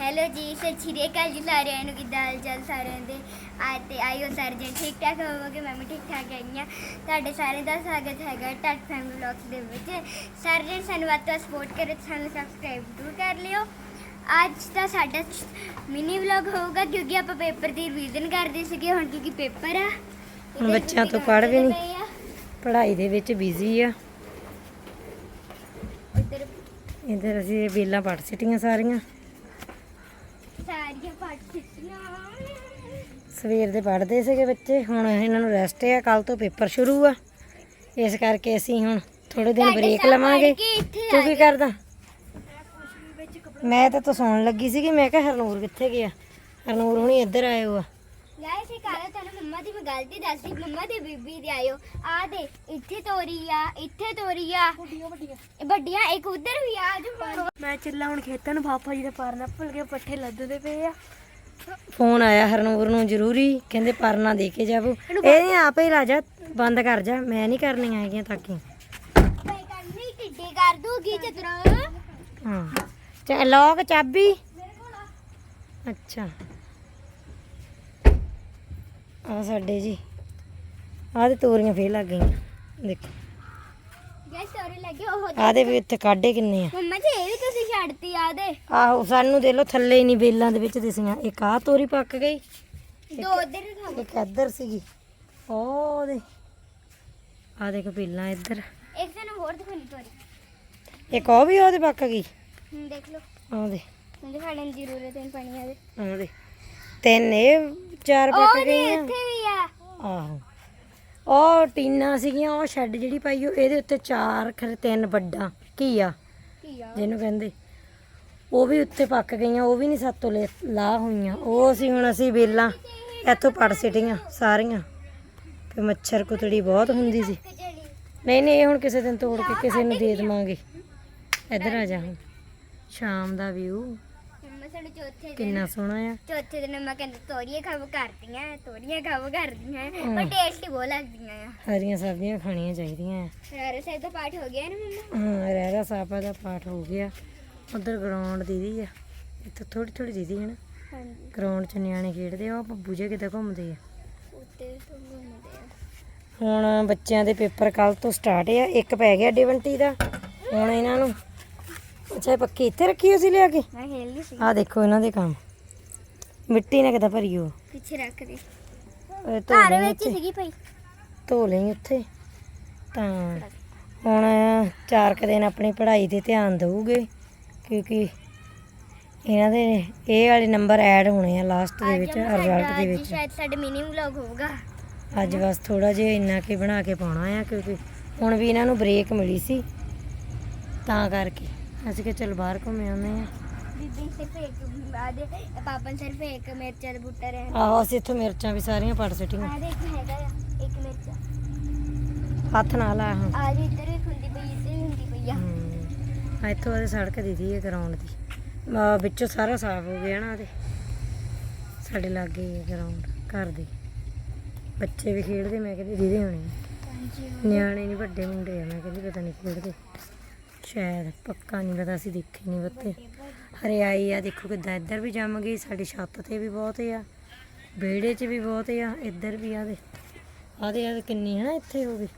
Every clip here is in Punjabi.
ਹੈਲੋ ਜੀ ਸਤਿ ਸ਼੍ਰੀ ਅਕਾਲ ਜੀ ਸਾਰਿਆਂ ਨੂੰ ਕਿੱਦਾਂ ਹਾਲ ਚਾਲ ਸਾਰਿਆਂ ਦੇ? ਅੱਜ ਤੇ ਆਇਓ ਸਾਰੇ ਜਣ ਠੀਕ ਠਾਕ ਹੋਵੋਗੇ? ਮੈਂ ਵੀ ਠੀਕ ਠਾਕ ਹੈਗੀ ਹਾਂ। ਤੁਹਾਡੇ ਸਾਰੇ ਦਾ ਸਵਾਗਤ ਹੈਗਾ ਟੱਟ ਫੈਮਿਲੀ ਵਲੌਗਸ ਦੇ ਵਿੱਚ। ਸਾਰੇ ਜਣ ਸਾਨੂੰ ਵੱਧ ਤੋਂ ਸਪੋਰਟ ਕਰੇ ਤੇ ਸਾਨੂੰ ਸਬਸਕ੍ਰਾਈਬ ਜ਼ਰੂਰ ਕਰ ਲਿਓ। ਅੱਜ ਦਾ ਸਾਡਾ ਮਿਨੀ ਵਲੌਗ ਹੋਊਗਾ ਕਿਉਂਕਿ ਆਪਾਂ ਪੇਪਰ ਦੀ ਰਿਵੀਜ਼ਨ ਕਰਦੇ ਸੀਗੇ ਹੁਣ ਕਿਉਂਕਿ ਪੇਪਰ ਆ। ਹੁਣ ਬੱਚਿਆਂ ਤੋਂ ਪੜ੍ਹ ਵੀ ਨਹੀਂ। ਪੜ੍ਹਾਈ ਦੇ ਵਿੱਚ ਬਿਜ਼ੀ ਆ। ਇੱਧਰ ਅਸੀਂ ਬੇਲਾਂ ਪੜ ਸਿਟੀਆਂ ਸਾਰੀਆਂ। ਸਾਰੀਆਂ ਸਵੇਰ ਦੇ ਪੜ੍ਹਦੇ ਸੀਗੇ ਬੱਚੇ ਹੁਣ ਇਹਨਾਂ ਨੂੰ ਰੈਸਟ ਆ ਕੱਲ ਤੋਂ ਪੇਪਰ ਸ਼ੁਰੂ ਆ। ਇਸ ਕਰਕੇ ਅਸੀਂ ਹੁਣ ਥੋੜੇ ਦਿਨ ਬ੍ਰੇਕ ਲਵਾਂਗੇ। ਤੂੰ ਕੀ ਕਰਦਾ? ਮੈਂ ਤਾਂ ਤੂੰ ਸੌਣ ਲੱਗੀ ਸੀਗੀ ਮੈਂ ਕਿਹਾ ਹਰਨੂਰ ਕਿੱਥੇ ਗਿਆ? ਹਰਨੂਰ ਹੁਣੀ ਇੱਧਰ ਆਏ ਹੋ ਆ। ਗਾਇਸ ਇਹ ਕਾਲਾ ਤੁਹਾਨੂੰ ਮੰਮਾ ਦੀ ਮੈਂ ਗਲਤੀ ਦੱਸੀ ਮੰਮਾ ਦੇ ਬੀਬੀ ਦੇ ਆਇਓ। ਆ ਦੇ ਇੱਥੇ ਤੋਰੀ ਆ ਇੱਥੇ ਤੋਰੀ ਆ। ਵੱਡੀਆਂ ਵੱਡੀਆਂ ਵੱਡੀਆਂ ਇੱਕ ਉਧਰ ਵੀ ਆ ਜੋ ਮੈਂ ਚੱਲਾ ਹੁਣ ਖੇਤਾਂ ਨੂੰ ਪਾਪਾ ਜੀ ਦੇ ਪਾਰਨਾ ਭੁੱਲ ਕੇ ਪੱਠੇ ਲੱਦਦੇ ਪਏ ਆ। ਫੋਨ ਆਇਆ ਹਰਨੂਰ ਨੂੰ ਜ਼ਰੂਰੀ ਕਹਿੰਦੇ ਪਰਨਾ ਦੇ ਕੇ ਜਾਵੋ। ਇਹ ਆਪੇ ਹੀ ਰਾਜਾ ਬੰਦ ਕਰ ਜਾ ਮੈਂ ਨਹੀਂ ਕਰਨੀਆਂ ਹੈਗੀਆਂ ਕਰਨੀ ਟਿੱਡੀ ਕਰ ਦੂਗੀ ਚਤਰਾ ਹਾਂ। ਚਾ ਲੋਕ ਚਾਬੀ। ਅੱਛਾ। ਆ ਸਾਡੇ ਜੀ। ਆਹ ਤੇ ਤੋਰੀਆਂ ਫੇਰ ਲੱਗ ਗਈਆਂ। ਦੇਖੋ। ਗਾਇਸ ਤੋਰੀ ਲੱਗੇ ਉਹ ਆਦੇ ਵੀ ਇੱਥੇ ਕਾਢੇ ਕਿੰਨੇ ਆ। ਮੰਮਾ ਜੀ ਇਹ ਵੀ ਤੁਸੀਂ ਛੱਡਤੀ ਆ ਦੇ। ਆਹੋ ਸਾਨੂੰ ਦੇ ਲੋ ਥੱਲੇ ਹੀ ਨਹੀਂ ਬੇਲਾਂ ਦੇ ਵਿੱਚ ਦਿਸੀਆਂ। ਇੱਕ ਆਹ ਤੋਰੀ ਪੱਕ ਗਈ। ਦੋ ਉਧਰ ਖਾਓ ਇੱਕ ਇੱਧਰ ਸੀਗੀ। ਉਹ ਦੇ। ਆ ਦੇਖੋ ਬੇਲਾਂ ਇੱਧਰ। ਇੱਕ ਸਾਨੂੰ ਹੋਰ ਦਿਖਾਣੀ ਤੋਰੀ। ਇੱਕ ਉਹ ਵੀ ਉਹਦੇ ਪੱਕ ਗਈ। ਹੁਣ ਦੇਖ ਲਓ। ਉਹ ਦੇ। ਹੁਣ ਦਿਖਾਣੇ ਦੀ ਜ਼ਰੂਰਤ ਹੈ ਪਾਣੀ ਆ ਦੇ। ਉਹ ਦੇ। ਤਿੰਨ ਇਹ ਚਾਰ ਪੱਕ ਗਈਆਂ। ਇੱਥੇ ਵੀ ਆ। ਆਹੋ। ਉਹ ਟੀਨਾ ਸੀਗੀਆਂ ਉਹ ਸ਼ੈੱਡ ਜਿਹੜੀ ਪਾਈ ਉਹ ਇਹਦੇ ਉੱਤੇ ਚਾਰ ਖਰੇ ਤਿੰਨ ਵੱਡਾ ਘੀਆ ਕੀ ਆ ਜਿਹਨੂੰ ਕਹਿੰਦੇ। ਉਹ ਵੀ ਉੱਤੇ ਪੱਕ ਗਈਆਂ ਉਹ ਵੀ ਨਹੀਂ ਸਾਤੋਂ ਲੈ- ਹੋਈਆਂ। ਉਹ ਅਸੀਂ ਹੁਣ ਅਸੀਂ ਵੇਲਾਂ ਇੱਥੋਂ ਪੜ ਸਿਟੀਆਂ ਸਾਰੀਆਂ। ਤੇ ਮੱਛਰ ਕੁਤੜੀ ਬਹੁਤ ਹੁੰਦੀ ਸੀ। ਨਹੀਂ ਨਹੀਂ ਇਹ ਹੁਣ ਕਿਸੇ ਦਿਨ ਤੋੜ ਕੇ ਕਿਸੇ ਨੂੰ ਦੇ ਦੇਵਾਂਗੇ। ਇੱਧਰ ਆ ਜਾ ਹੁਣ। ਸ਼ਾਮ ਦਾ ਵਿਊ ਮੰਮਾ ਸਾਡੇ ਚੌਥੇ ਦਿਨ ਕਿੰਨਾ ਸੋਹਣਾ ਆ। ਚੌਥੇ ਦਿਨ ਮੈਂ ਕਹਿੰਦੀ ਤੋਰੀਆਂ ਖਾਵ ਕਰਦੀਆਂ ਤੋਰੀਆਂ ਖਾਵ ਕਰਦੀਆਂ। ਹਮ। ਪਰ ਟੇਸਟੀ ਬਹੁਤ ਲੱਗਦੀਆਂ ਆ। ਹਰੀਆਂ ਸਬਜ਼ੀਆਂ ਖਾਣੀਆਂ ਚਾਹੀਦੀਆਂ ਆ। ਰਾਰੇ ਸਾਹਿਬ ਦਾ ਪਾਠ ਹੋ ਗਿਆ ਨਾ ਮੰਮਾ? ਹਾਂ ਰਹਿਰਾ ਸਾਪਾ ਦਾ ਪਾਠ ਹੋ ਗਿਆ। ਉਧਰ ਗਰਾਊਂਡ ਦੀਦੀ ਆ। ਇੱਥੇ ਥੋੜੀ ਥੋੜੀ ਦੀਦੀ ਹੈ ਨਾ। ਹਾਂਜੀ। ਗਰਾਊਂਡ 'ਚ ਨਿਆਣੇ ਖੇਡਦੇ ਆ ਉਹ ਬੱਬੂ ਜੇ ਕਿੱਦਾਂ ਘੁੰਮਦੇ ਆ। ਉੱਤੇ ਤੋਂ ਘੁੰਮਦੇ ਆ। ਹੁਣ ਬੱਚਿਆਂ ਦੇ ਪੇਪਰ ਕੱਲ ਤੋਂ ਸਟਾਰਟ ਆ। ਇੱਕ ਪੈ ਗਿਆ ਡੀ ਦਾ। ਹੁਣ ਇਹਨਾਂ ਨੂੰ ਅੱਛਾ ਇਹ ਪੱਕੀ ਇੱਥੇ ਰੱਖੀ ਹੋਈ ਸੀ ਲਿਆ ਕੇ? ਮੈਂ ਖੇਲਦੀ ਸੀ। ਆਹ ਦੇਖੋ ਇਹਨਾਂ ਦੇ ਕੰਮ। ਮਿੱਟੀ ਨਾਲ ਕਿੱਦਾਂ ਭਰੀ ਹੋ ਪਿੱਛੇ ਰੱਖ ਦੇ। ਇਹ ਧੋ ਘਰ ਲਈ ਵਿੱਚ ਉੱਥੇ। ਸੀਗੀ ਭਾਈ। ਧੋ ਲਈ ਉੱਥੇ। ਤਾਂ ਹੁਣ ਚਾਰ ਕੁ ਦਿਨ ਆਪਣੀ ਪੜ੍ਹਾਈ ਤੇ ਧਿਆਨ ਦਊਗੇ ਕਿਉਂਕਿ ਇਹਨਾਂ ਦੇ ਇਹ ਵਾਲੇ ਨੰਬਰ ਐਡ ਹੋਣੇ ਆ ਲਾਸਟ ਦੇ ਵਿੱਚ ਰਿਜ਼ਲਟ ਦੇ ਅੱਜ ਵਿੱਚ। ਸ਼ਾਇਦ ਸਾਡੇ ਮਿਨੀ ਵਲੌਗ ਹੋਊਗਾ। ਅੱਜ ਬਸ ਥੋੜਾ ਜਿਹਾ ਇੰਨਾ ਕੀ ਬਣਾ ਕੇ ਪਾਉਣਾ ਆ ਕਿਉਂਕਿ ਹੁਣ ਵੀ ਇਹਨਾਂ ਨੂੰ ਬ੍ਰੇਕ ਮਿਲੀ ਸੀ। ਤਾਂ ਕਰਕੇ। ਅਸੀਂ ਕਿ ਚਲ ਬਾਹਰ ਘੁੰਮ ਆਉਂਦੇ ਆ ਬੀਬੀ ਸਿਰਫ ਇੱਕ ਆਦੇ ਪਾਪਾ ਨੇ ਸਿਰਫ ਇੱਕ ਮਿਰਚਾਂ ਦਾ ਬੂਟਾ ਰਹਿਣ ਆਹੋ ਅਸੀਂ ਇੱਥੋਂ ਮਿਰਚਾਂ ਵੀ ਸਾਰੀਆਂ ਪੜ ਸਿਟੀਆਂ। ਆਦੇ ਇੱਕ ਹੈਗਾ ਆ ਇੱਕ ਮਿਰਚ। ਹੱਥ ਨਾਲ ਆ ਹੁਣ। ਆਦੇ ਇੱਧਰ ਵੀ ਹੁੰਦੀ ਪਈ ਇੱਧਰ ਵੀ ਹੁੰਦੀ ਪਈ ਆ। ਹਮ, ਆ ਇੱਥੋਂ ਉਹਦੇ ਸੜਕ ਦੀਦੀ ਹੈ ਗਰਾਊਂਡ ਦੀ। ਆ ਵਿੱਚੋਂ ਸਾਰਾ ਸਾਫ਼ ਹੋ ਗਿਆ ਨਾ ਉਹਦੇ। ਸਾਡੇ ਲਾਗੇ ਗਰਾਊਂਡ ਘਰ ਦੇ। ਬੱਚੇ ਵੀ ਖੇਡਦੇ ਮੈਂ ਕਹਿੰਦੀ ਦੀਦੀ ਹੋਣੇ ਆ। ਹਾਂਜੀ ਨਿਆਣੇ ਨਹੀਂ ਵੱਡੇ ਮੁੰਡੇ ਆ ਮੈਂ ਕਹਿੰਦੀ ਪਤਾ ਨਹੀਂ ਖੇਡਦੇ। ਸ਼ਾਇਦ ਪੱਕਾ ਨਹੀਂ ਪਤਾ ਅਸੀਂ ਦੇਖੀ ਨਹੀਂ ਬੱਤੇ ਹਰਿਆਈ ਆ ਦੇਖੋ ਕਿਦਾਂ ਇੱਧਰ ਵੀ ਜੰਮ ਗਈ ਸਾਡੀ ਛੱਤ ਤੇ ਵੀ ਬਹੁਤ ਆ ਵਿਹੜੇ 'ਚ ਵੀ ਬਹੁਤ ਆ ਇੱਧਰ ਵੀ ਆ ਦੇ ਆ ਆ ਕਿੰਨੀ ਹੈ ਇੱਥੇ ਹੋ ਗਈ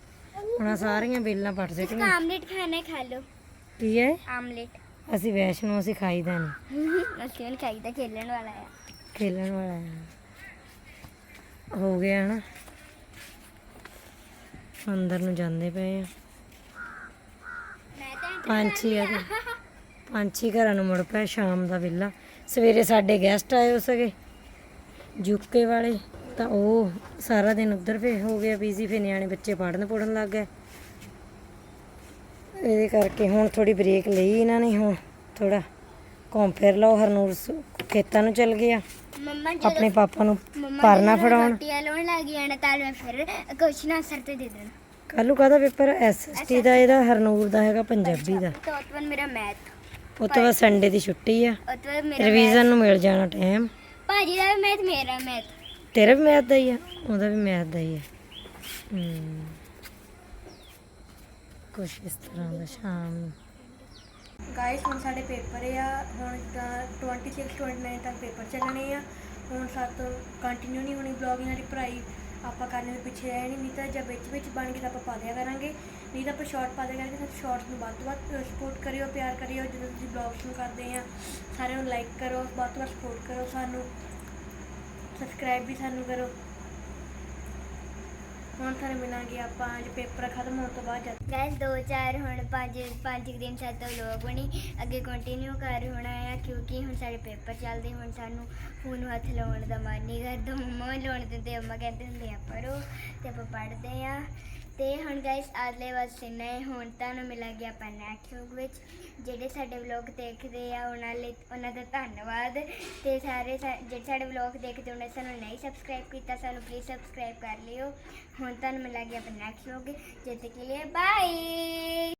ਹੁਣ ਸਾਰੀਆਂ ਬੇਲਾਂ ਪੱਟ ਸੇ ਕਿ ਆਮਲੇਟ ਖਾਣਾ ਖਾ ਲਓ। ਕੀ ਹੈ? ਆਮਲੇਟ। ਅਸੀਂ ਵੈਸ਼ਨੂ ਅਸੀਂ ਖਾਈਦਾ ਨਹੀਂ ਅਸੀਂ ਉਹ ਖਾਈਦਾ ਖੇਲਣ ਵਾਲਾ ਆ। ਖੇਲਣ ਵਾਲਾ ਆ। ਹੋ ਗਿਆ ਨਾ। ਅੰਦਰ ਨੂੰ ਜਾਂਦੇ ਪਏ ਆ। ਪੰਛੀ ਆ ਤੇ ਪੰਛੀ ਘਰਾਂ ਨੂੰ ਮੁੜ ਪਿਆ ਸ਼ਾਮ ਦਾ ਵੇਲਾ ਸਵੇਰੇ ਸਾਡੇ ਗੈਸਟ ਆਏ ਹੋ ਸਕੇ ਜੁਕੇ ਵਾਲੇ। ਤਾਂ ਉਹ ਸਾਰਾ ਦਿਨ ਉੱਧਰ ਫੇ ਹੋ ਗਿਆ ਬੀਜ਼ੀ ਫੇ ਨਿਆਣੇ ਬੱਚੇ ਪੜਨ ਪੜਨ ਲੱਗ ਗਏ। ਇਹਦੇ ਕਰਕੇ ਹੁਣ ਥੋੜੀ ਬ੍ਰੇਕ ਲਈ ਇਹਨਾਂ ਨੇ ਹੁਣ ਥੋੜਾ ਘੁੰਮ ਫਿਰ ਲਓ। ਹਰਨੂਰ ਖੇਤਾਂ ਨੂੰ ਚਲ ਗਿਆ ਮੰਮਾ ਆਪਣੇ ਪਾਪਾ ਨੂੰ ਮੰਮਾ ਪਰਨਾ ਫੜਾਉਣ। ਰੋਟੀਆਂ ਲਾਉਣ ਲੱਗ ਨਾ ਤਾਂ ਮੈਂ ਫਿਰ ਕੁਐਸਚਨ ਆਨਸਰ ਤੇ ਦੇ ਦੇਣਾ। ਕੱਲੂ ਕਾਹਦਾ ਪੇਪਰ? ਐਸਐਸਟੀ ਦਾ ਇਹਦਾ ਹਰਨੂਰ ਦਾ ਹੈਗਾ ਪੰਜਾਬੀ ਦਾ। ਤੋਂ ਉਤਵਨ ਮੇਰਾ ਮੈਥ ਉਹ ਤੋਂ ਬਾਅਦ ਸੰਡੇ ਦੀ ਛੁੱਟੀ ਆ। ਉਤਵਨ ਮੇਰਾ ਰਿਵੀਜ਼ਨ ਨੂੰ ਮਿਲ ਜਾਣਾ ਟਾਈਮ ਭਾਜੀ ਦਾ ਵੀ ਮੈਥ ਮੇਰਾ ਮੈਥ ਤੇਰਾ ਵੀ ਮੈਥ ਦਾ ਹੀ ਆ ਉਹਦਾ ਵੀ ਮੈਥ ਦਾ ਹੀ ਆ। ਹਮ ਕੁਛ ਇਸ ਤਰ੍ਹਾਂ ਦਾ ਸ਼ਾਮ ਨੂੰ। ਗਾਇਸ ਹੁਣ ਸਾਡੇ ਪੇਪਰ ਆ ਹੁਣ ਤਾਂ 26 29 ਤੱਕ ਪੇਪਰ ਚੱਲਣੇ ਆ। ਹੁਣ ਸਾਤੋਂ ਕੰਟੀਨਿਊ ਨਹੀਂ ਹੋਣੀ ਬਲੌਗਿੰਗ ਵਾਲੀ ਪੜ੍ਹਾਈ। ਆਪਾਂ ਕਰਨੇ ਦੇ ਪਿੱਛੇ ਰਹਿ ਨਹੀਂ ਤਾਂ ਜਾਂ ਵਿੱਚ ਵਿੱਚ ਬਣ ਗਈ ਤਾਂ ਆਪਾਂ ਪਾ ਦਿਆ ਕਰਾਂਗੇ। ਨਹੀਂ ਤਾਂ ਆਪਾਂ ਸ਼ਾਰਟ ਪਾ ਦਿਆ ਕਰਾਂਗੇ, ਤਾਂ ਸ਼ਾਰਟਸ ਨੂੰ ਵੱਧ ਤੋਂ ਵੱਧ ਸਪੋਰਟ ਕਰਿਓ, ਪਿਆਰ ਕਰਿਓ, ਜਦੋਂ ਤੁਸੀਂ ਬਲੌਗਸ ਨੂੰ ਕਰਦੇ ਆ, ਸਾਰਿਆਂ ਨੂੰ ਲਾਈਕ ਕਰੋ, ਵੱਧ ਤੋਂ ਵੱਧ ਸਪੋਰਟ ਕਰੋ ਸਾਨੂੰ। ਸਬਸਕ੍ਰਾਈਬ ਵੀ ਸਾਨੂੰ ਕਰੋ। ਹੁਣ ਤੁਹਾਨੂੰ ਮਿਲਾਂਗੇ ਆਪਾਂ, ਅੱਜ ਪੇਪਰ ਖਤਮ ਹੋਣ ਤੋਂ ਬਾਅਦ ਜਦ ਗਾਇਸ ਦੋ ਚਾਰ ਹੁਣ ਪੰਜ ਪੰਜ ਕੁ ਦਿਨ ਤੋਂ ਵਲੋਗ ਬਣੀ ਅੱਗੇ ਕੰਟੀਨਿਊ ਕਰ ਹੋਣਾ ਆ, ਕਿਉਂਕਿ ਹੁਣ ਸਾਡੇ ਪੇਪਰ ਚੱਲਦੇ, ਹੁਣ ਸਾਨੂੰ ਫੋਨ ਨੂੰ ਹੱਥ ਲਾਉਣ ਦਾ ਮਨ ਨਹੀਂ ਕਰਦਾ, ਮੰਮਾ ਲਾਉਣ ਦਿੰਦੇ, ਅੰਮਾ ਕਹਿੰਦੇ ਹੁੰਦੇ ਆ ਪੜੋ ਤੇ ਆਪਾਂ ਪੜ੍ਹਦੇ ਆ। ਤੇ ਹੁਣ ਗਾਇਸ ਅਗਲੇ ਵਾਰ ਇੰਨਾ ਹੀ। ਹੁਣ ਤੁਹਾਨੂੰ ਮਿਲਾਂਗੇ ਆਪਾਂ ਨੈਕਸਟ ਵਲੋਗ ਵਿੱਚ, ਜਿਹੜੇ ਸਾਡੇ ਵਲੋਗ ਦੇਖਦੇ ਆ, ਉਹਨਾਂ ਲਈ ਉਹਨਾਂ ਦਾ ਧੰਨਵਾਦ। ਤੇ ਸਾਰੇ ਸਾ- ਜਿਹੜੇ ਸਾਡੇ ਵਲੋਗ ਦੇਖਦੇ ਉਹਨਾਂ ਸਾਨੂੰ ਨਹੀਂ ਸਬਸਕ੍ਰਾਈਬ ਕੀਤਾ, ਸਾਨੂੰ ਪਲੀਜ਼ ਸਬਸਕ੍ਰਾਈਬ ਕਰ ਲਿਓ। ਹੁਣ ਤੁਹਾਨੂੰ ਮਿਲਾਂਗੇ ਆਪਾਂ ਨੈਕਸਟ ਵਲੋਗ ਜਦ ਤੱਕ ਕੇ ਲਈ ਬਾਏ